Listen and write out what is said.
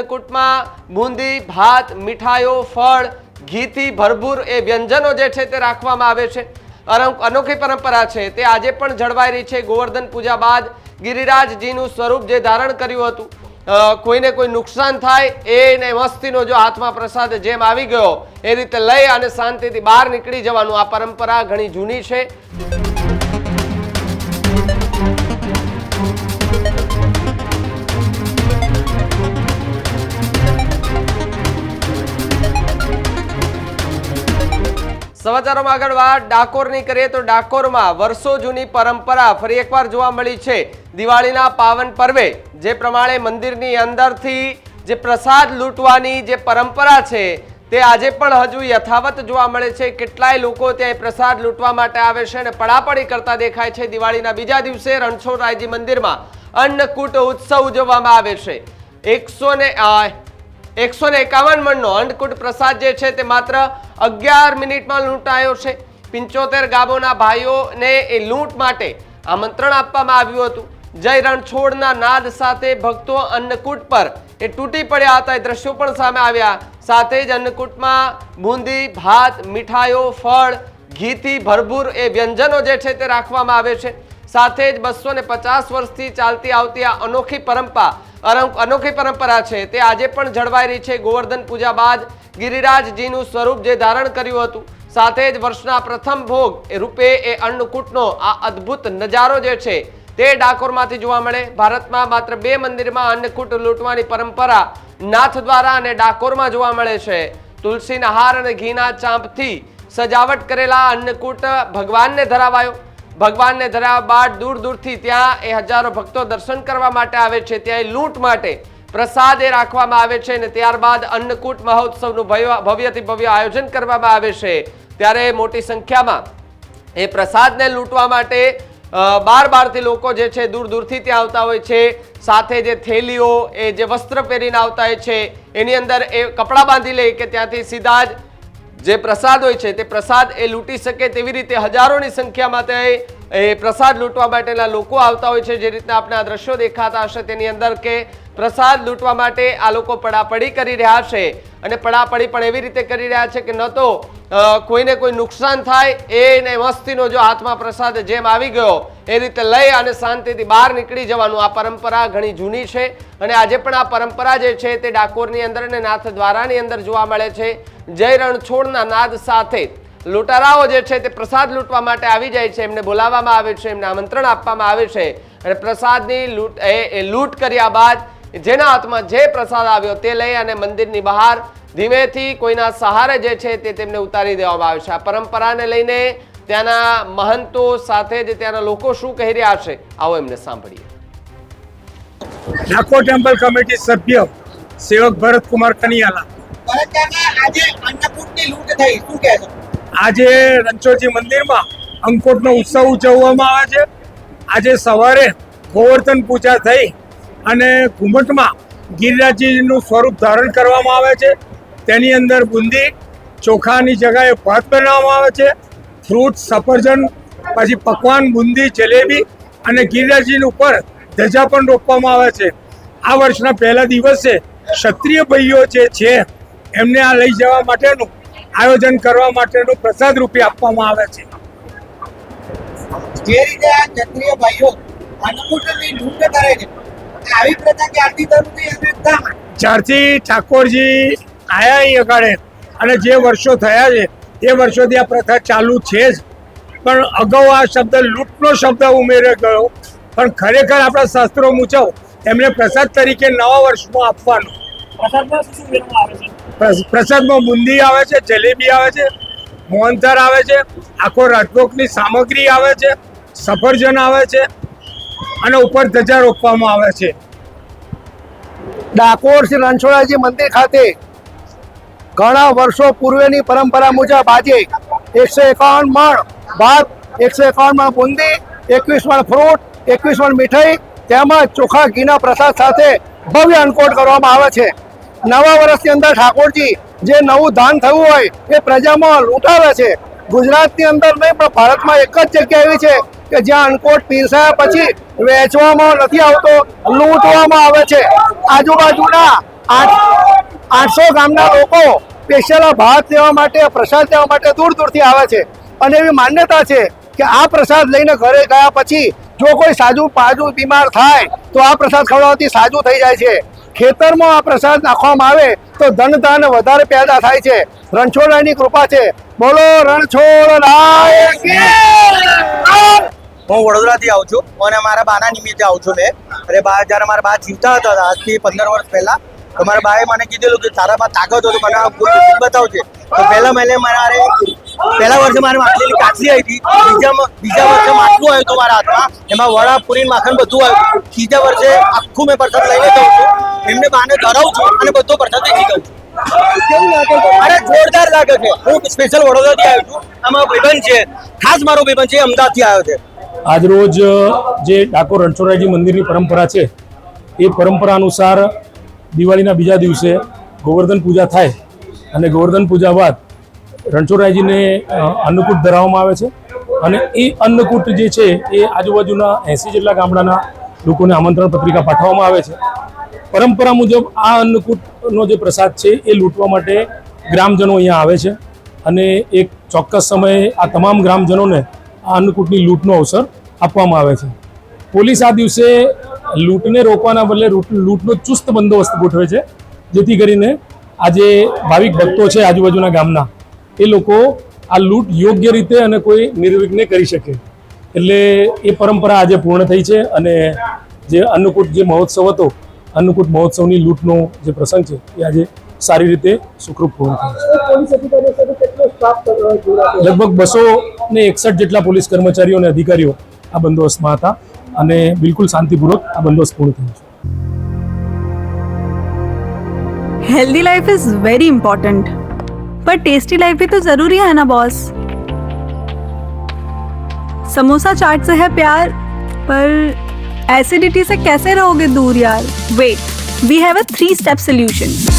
અન્નકૂટમાં બુંદી, ભાત, મીઠાઈઓ, ફળ, ઘીથી ભરપૂર એ વ્યંજનો જે છે તે રાખવામાં આવે છે. અનોખી પરંપરા છે. તે આજે પણ જળવાઈ રહી છે. ગોવર્ધન પૂજા બાદ ગિરિરાજજીનું સ્વરૂપ જે ધારણ કર્યું હતું કોઈને કોઈ નુકસાન થાય એને મસ્તીનો જો હાથમાં પ્રસાદ જેમ આવી ગયો, એ રીતે લઈ અને શાંતિથી બહાર નીકળી જવાનું આ પરંપરા ઘણી જૂની છે. સમાચારોમાં આગળ વાત. ડાકોરની કરીએ તો ડાકોરમાં વર્ષો જૂની પરંપરા ફરી એકવાર જોવા મળી છે. દિવાળીના પાવન પર્વે, જે પ્રમાણે મંદિરની અંદરથી જે પ્રસાદ લૂંટવાની જે પરંપરા છે, તે આજે પણ હજુ યથાવત જોવા મળે છે. કેટલાય લોકો ત્યાં પ્રસાદ લૂંટવા માટે આવે છે અને પડાપડી કરતા દેખાય છે. દિવાળીના બીજા દિવસે રણછોડરાયજી મંદિરમાં અન્નકૂટ ઉત્સવ ઉજવવામાં આવે છે. એકસો ને એકસો ને એકાવન મણનો અન્નકૂટ પ્રસાદ જે છે તે માત્ર અગિયાર મિનિટમાં લૂંટાયો છે. પિંચોતેર ગામોના ભાઈઓને એ લૂંટ માટે આમંત્રણ આપવામાં આવ્યું હતું. જય રણછોડના નાદ સાથે ભક્તો અન્નકૂટ પર એ તૂટી પડ્યા હતા. એ દ્રશ્યો પણ સામે આવ્યા. સાથે જ અન્નકૂટમાં બુંદી, ભાત, મીઠાઈઓ, ફળ, ઘીથી ભરભૂર એ વ્યંજનો જે છે તે રાખવામાં આવે છે. સાથે જ બસો ને પચાસ વર્ષથી ચાલતી આવતી આ અનોખી પરંપરા અનોખી પરંપરા છે તે આજે પણ જળવાઈ રહી છે. ગોવર્ધન પૂજા બાદ ગિરિરાજજીનું સ્વરૂપ જે ધારણ કર્યું હતું, સાથે જ વર્ષના પ્રથમ ભોગ એ રૂપે એ અન્નકૂટનો આ અદ્ભુત નજારો જે છે તે ડાકોરમાંથી જોવા મળે. ભારતમાં માત્ર બે મંદિરમાં અન્નકૂટ લૂંટવાની પરંપરા નાથ દ્વારા અને ડાકોરમાં જોવા મળે છે. તુલસીના હાર અને ઘીના ચાંપથી સજાવટ કરેલા અન્નકૂટ ભગવાનને ધરાવાયો. ભગવાનને ધરાવ્યા બાદ દૂર દૂરથી ત્યાં એ હજારો ભક્તો દર્શન કરવા માટે આવે છે. ત્યાં એ લૂંટ માટે પ્રસાદ એ રાખવામાં આવે છે અને ત્યારબાદ અન્નકૂટ મહોત્સવનું ભવ્ય- ભવ્યથી ભવ્ય આયોજન કરવામાં આવે છે. ત્યારે મોટી સંખ્યામાં એ પ્રસાદને લૂંટવા માટે બાર બારથી લોકો જે છે દૂર દૂરથી ત્યાં આવતા હોય છે. સાથે જે થેલીઓ, એ જે વસ્ત્ર પહેરીને આવતા હોય છે, એની અંદર એ કપડાં બાંધી લે કે ત્યાંથી સીધા જ જે પ્રસાદ હોય છે તે પ્રસાદ એ લૂંટી શકે તેવી રીતે હજારોની સંખ્યામાં તે એ પ્રસાદ લૂંટવા માટેના લોકો આવતા હોય છે. જે રીતના આપણે આ દ્રશ્યો દેખાતા હશે તેની અંદર કે પ્રસાદ લૂંટવા માટે આ લોકો પડાપડી કરી રહ્યા છે. અને પડાપડી પણ એવી રીતે કરી રહ્યા છે કે ન તો કોઈને કોઈ નુકસાન થાય એને મસ્તીનો જો હાથમાં પ્રસાદ જેમ આવી ગયો, એ રીતે લઈ અને શાંતિથી બહાર નીકળી જવાનું આ પરંપરા ઘણી જૂની છે. અને આજે પણ આ પરંપરા જે છે તે ડાકોરની અંદર અને નાથ દ્વારાની અંદર જોવા મળે છે. જય રણછોડના નાદ સાથે લૂંટારાઓ જે છે તે પ્રસાદ લૂંટવા માટે આવી જાય છે. એમને બોલાવવામાં આવે છે, એમને આમંત્રણ આપવામાં આવે છે. અને પ્રસાદની લૂંટ એ લૂંટ કર્યા બાદ જેના હાથમાં જે પ્રસાદ આવ્યો તે લઈ અને મંદિરની બહાર ધીમેથી કોઈના સહારે જે છે તે તેમને ઉતારી દેવામાં આવે છે. આ પરંપરાને લઈને ત્યાંના મહંતો સાથે જ ત્યાંના લોકો શું કહી રહ્યા છે આવો એમને સાંભળીએ. ડાકોર ટેમ્પલ કમિટી સભ્ય સેવક ભરત કુમાર કનિયાલા આજે અન્નકૂટની લૂંટ થઈ. શું કહે આજે રણછોડજી મંદિરમાં અંકોટનો ઉત્સવ ઉજવવામાં આવે છે. આજે સવારે ગોવર્ધન પૂજા થઈ. અને ઘુમટમાં ગિરિરાજજીનું સ્વરૂપ ધારણ કરવામાં આવે છે. તેની અંદર બુંદી, ચોખાની જગાએ ભાત બનાવવામાં આવે છે. ફ્રૂટ, સફરજન, પછી પકવાન, બુંદી, જલેબી અને ગિરિરાજજીની ઉપર ધજા પણ રોપવામાં આવે છે. આ વર્ષના પહેલા દિવસે ક્ષત્રિય ભાઈઓ જે છે, એમને આ લઈ જવા માટેનું આયોજન કરવા માટેનું પ્રસાદ રૂપે આપવામાં આવે છે. જે રીતે આ ક્ષત્રિય ભાઈઓ અન્નકૂટની લૂંટ કરે છે આવી પ્રથા ક્યારથી શરૂ થઈ અને શા જ્યારથી ઠાકોરજી આયા અહીં અગાડે અને જે વર્ષો થયા છે એ વર્ષોથી આ પ્રથા ચાલુ છે જ. પણ અગાઉ આ શબ્દ લૂંટનો શબ્દ ઉમેરે ગયો. પણ ખરેખર આપણા શાસ્ત્રો મુજબ એમને પ્રસાદ તરીકે નવા વર્ષમાં આપવાનું. પ્રસાદમાં બુંદી આવે છે જલેબી આવે છે મોહનથાળ આવે છે આખો રાજભોગની સામગ્રી આવે છે સફરજન આવે છે અને ઉપર ધજા રોપવામાં આવે છે. ડાકોર શ્રી રણછોડાજી મંદિર ખાતે ઘણા વર્ષો પૂર્વેની પરંપરા મુજબ આજે એકસો એકાવન મણ ભાત, એકસો એકાવન મણ બુંદી, એકવીસ મણ ફ્રૂટ, એકવીસ મણ મીઠાઈ તેમજ ચોખા, ઘીના પ્રસાદ સાથે ભવ્ય અન્નકોટ કરવામાં આવે છે. નવા વર્ષની અંદર ઠાકોરજી જે નવું દાન થયું હોય એ પ્રજામાં લૂંટાવે છે. ગુજરાતની અંદર નહીં, પણ ભારતમાં એક જ જગ્યા એવી છે કે જ્યાં અનકોટ પીરસાયા પછી વેચવામાં નથી આવતો, લૂંટવામાં આવે છે. આજુબાજુના આઠ આઠસો ગામના લોકો સ્પેશિયલ ભાત લેવા માટે, પ્રસાદ લેવા માટે દૂર દૂરથી આવે છે. અને એવી માન્યતા છે કે આ પ્રસાદ લઈને ઘરે ગયા પછી જો કોઈ સાજુ પાજુ બીમાર થાય, તો આ પ્રસાદ ખવડાવવાથી સાજુ થઈ જાય છે. ખેતરમાં આ પ્રસાદ નાખવામાં આવે, તો ધન ધાન વધારે પેદા થાય છે. રણછોડરાયની કૃપા છે. બોલો રણછોડ રાય કી જય! હું વડોદરાથી આવું છું. અને મારા બાના નિમિત્તે આવું છું મેં. અને બા જ્યારે મારા બા જીવતા હતા આજથી પંદર વર્ષ પહેલા તો મારા બાએ મને કીધેલું કે તારામાં તાકાત હતો મને આ બતાવજે. તો પહેલા મહિને મારે પહેલા વર્ષે મારે માટલીની કાચલી આવી હતી. બીજા બીજા વર્ષે માટલું આવ્યું હતું મારા હાથમાં. એમાં વડા પૂરી માખણ બધું આવ્યું ત્રીજા વર્ષે આખું મેં પ્રસાદ લઈને જાઉં છું. એમને બાને ધરાવું છું અને બધો પ્રસાદ લઈ લાગે છે? અરે જોરદાર લાગે છે. હું સ્પેશિયલ વડોદરાથી આવ્યો છું. આમાં ભાઈબંધ છે. ખાસ મારો ભાઈબંધ છે અમદાવાદથી આવ્યો છે. આજરોજ જે ડાકોર રણછોડરાયજી મંદિરની પરંપરા છે, એ પરંપરા અનુસાર દિવાળીના બીજા દિવસે ગોવર્ધન પૂજા થાય અને ગોવર્ધન પૂજા બાદ રણછોડરાયજીને અન્નકૂટ ધરાવવામાં આવે છે અને એ અન્નકૂટ જે છે, એ આજુબાજુના એંસી જેટલા ગામડાના લોકોને આમંત્રણ પત્રિકા પાઠવવામાં આવે છે. પરંપરા મુજબ આ અન્નકૂટનો જે પ્રસાદ છે, એ લૂંટવા માટે ગ્રામજનો અહીંયા આવે છે અને એક ચોક્કસ સમયે આ તમામ ગ્રામજનોને આ અન્નકૂટની લૂંટનો અવસર આપવામાં આવે છે. પોલીસ આ દિવસે લૂંટને રોકવાના બદલે લૂંટનો ચુસ્ત બંદોબસ્ત ગોઠવે છે. જેથી કરીને આ જે ભાવિક ભક્તો છે આજુબાજુના ગામના, એ લોકો આ લૂંટ યોગ્ય રીતે અને કોઈ નિર્વિઘ્ને કરી શકે. એટલે એ પરંપરા આજે પૂર્ણ થઈ છે અને જે અન્નકૂટ જે મહોત્સવ હતો, અન્નકૂટ મહોત્સવની લૂંટનો જે પ્રસંગ છે, એ આજે સારી રીતે સુખરૂપ પૂર્ણ થયો છે લગભગ બસો ને એકસઠ જેટલા પોલીસ કર્મચારીઓ અને અધિકારીઓ આ બંદોબસ્તમાં હતા અને બિલકુલ શાંતિપૂર્વક આ બંદોબસ્ત પૂર્ણ થયો છે healthy life is very important पर टेस्टी लाइफ भी तो जरूरी है ना बॉस समोसा चाट से है प्यार पर एसिडिटी से कैसे रहोगे दूर यार wait we have a three step solution